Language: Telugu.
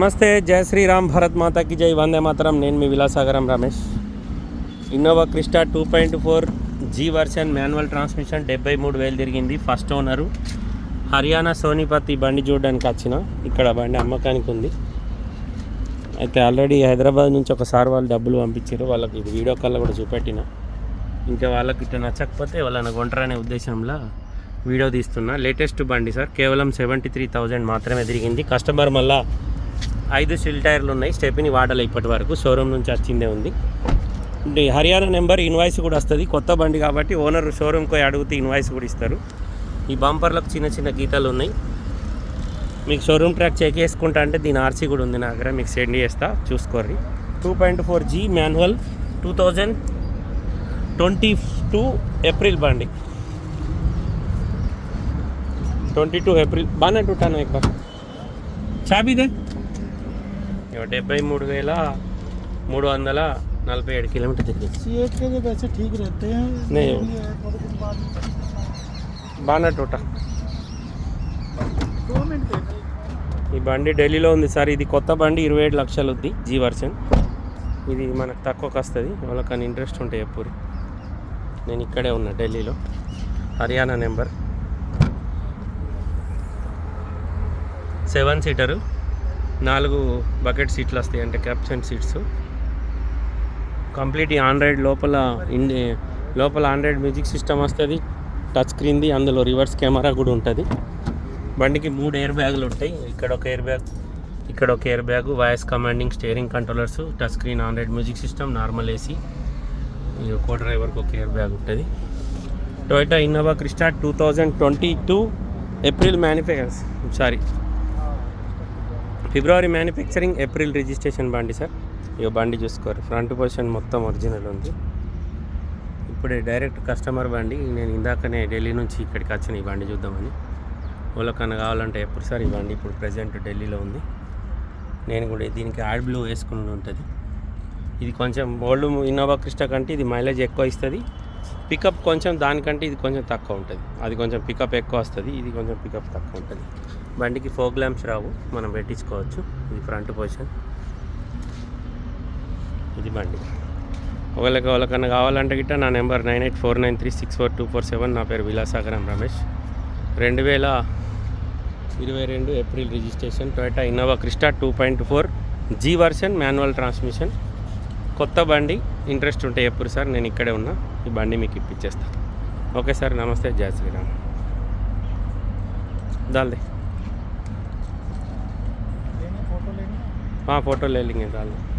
నమస్తే జయ శ్రీరామ్ భరత్ మాతాకి జై. వందే మాత్రం. నేను మీ Vilasagaram Ramesh. Innova Crysta two point four G version manual transmission డెబ్బై మూడు వేలు తిరిగింది. ఫస్ట్ ఓనరు హర్యానా సోనిపత్ ఈ బండి చూడడానికి వచ్చిన. ఇక్కడ బండి అమ్మకానికి ఉంది. అయితే ఆల్రెడీ హైదరాబాద్ నుంచి ఒకసారి వాళ్ళు డబ్బులు పంపించారు. వాళ్ళకి ఇది వీడియో కాల్లో కూడా చూపెట్టిన. ఇంకా వాళ్ళకి ఇట్లా నచ్చకపోతే వాళ్ళని కొంటారనే ఉద్దేశంలో వీడియో తీస్తున్నా. లేటెస్ట్ బండి సార్. కేవలం సెవెంటీ త్రీ థౌజండ్ మాత్రమే తిరిగింది. కస్టమర్ మళ్ళీ ఐదు సిల్ టైర్లు ఉన్నాయి. స్టెప్ని వాడలే ఇప్పటి వరకు. షోరూమ్ నుంచి వచ్చిందే ఉంది. హర్యానా నెంబర్ ఇన్వాయిస్ కూడా వస్తుంది. కొత్త బండి కాబట్టి ఓనర్ షోరూమ్కి పోయి అడిగితే ఇన్వాయిస్ కూడా ఇస్తారు. ఈ బంపర్లకు చిన్న చిన్న గీతలు ఉన్నాయి. మీకు షోరూమ్ ట్రాక్ చెక్ చేసుకుంటా అంటే దీని ఆర్సీ కూడా ఉంది నా దగ్గర. మీకు సెండ్ చేస్తా. చూసుకోర్రి. Two point four G manual two thousand twenty two April బండి. Twenty two April. బాగానే టుటాను ఎక్కువ. చాబీదే? డెబ్బై మూడు వేల మూడు వందల నలభై ఏడు కిలోమీటర్ బాగా టోట ఈ బండి ఢిల్లీలో ఉంది సార్ ఇది కొత్త బండి ఇరవై ఏడు లక్షలు ఉంది జీ వర్షన్. ఇది మనకు తక్కువకి వస్తుంది వాళ్ళకి ఇంట్రెస్ట్ ఉంటాయి ఎప్పుడు నేను ఇక్కడే ఉన్నా ఢిల్లీలో. హర్యానా నెంబర్. Seven seater. నాలుగు బకెట్ సీట్లు వస్తాయి అంటే క్యాప్షన్ సీట్స్. కంప్లీట్ ఈ ఆండ్రాయిడ్ లోపల ఇండి లోపల ఆండ్రాయిడ్ మ్యూజిక్ సిస్టమ్ వస్తుంది. టచ్ స్క్రీన్ది అందులో రివర్స్ కెమెరా కూడా ఉంటుంది. బండికి మూడు ఎయిర్ బ్యాగులు ఉంటాయి. ఇక్కడ ఒక ఎయిర్ బ్యాగ్ ఇక్కడ ఒక air bag voice commanding steering controllers touch screen Android music system normal AC co డ్రైవర్కి ఒక ఎయిర్ బ్యాగ్ ఉంటుంది. Toyota Innova Crysta two thousand twenty two April manufacture sorry February manufacturing April registration బండి సార్. ఇక బండి చూసుకోరు. ఫ్రంట్ పొజిషన్ మొత్తం ఒరిజినల్ ఉంది. ఇప్పుడే డైరెక్ట్ కస్టమర్ బండి. నేను ఇందాకనే ఢిల్లీ నుంచి ఇక్కడికి వచ్చిన ఈ బండి చూద్దామని. వాళ్ళకన్నా కావాలంటే ఎప్పుడు సార్ ఈ బండి ఇప్పుడు ప్రజెంట్ ఢిల్లీలో ఉంది. నేను కూడా దీనికి యాడ్ బ్లూ వేసుకుని ఉంటుంది. ఇది కొంచెం ఓల్డ్ ఇన్నోవా క్రిస్టా కంటే ఇది మైలేజ్ ఎక్కువ ఇస్తుంది. పికప్ కొంచెం దానికంటే ఇది కొంచెం తక్కువ ఉంటుంది. అది కొంచెం పికప్ ఎక్కువ వస్తుంది ఇది కొంచెం పికప్ తక్కువ ఉంటుంది. బండికి ఫోక్ ల్యాంప్స్ రావు మనం పెట్టించుకోవచ్చు. ఇది ఫ్రంట్ పొజిషన్. ఇది బండి. ఒకళ్ళకి వాళ్ళకన్నా కావాలంటే గిట్ట నా number nine eight four nine three six four two four seven నా పేరు విలాసాగరం రమేష్. రెండు వేల ఇరవై రెండు April registration Toyota Innova Crysta two point four G version manual transmission. కొత్త బండి ఇంట్రెస్ట్ ఉంటే ఎప్పుడు సార్? నేను ఇక్కడే ఉన్నా. ఈ బండి మీకు ఇప్పించేస్తాను ఓకే సార్ నమస్తే. జయ శ్రీరామ్. దాల్దే. ఫోటో వెళ్ళింది దాల్దే.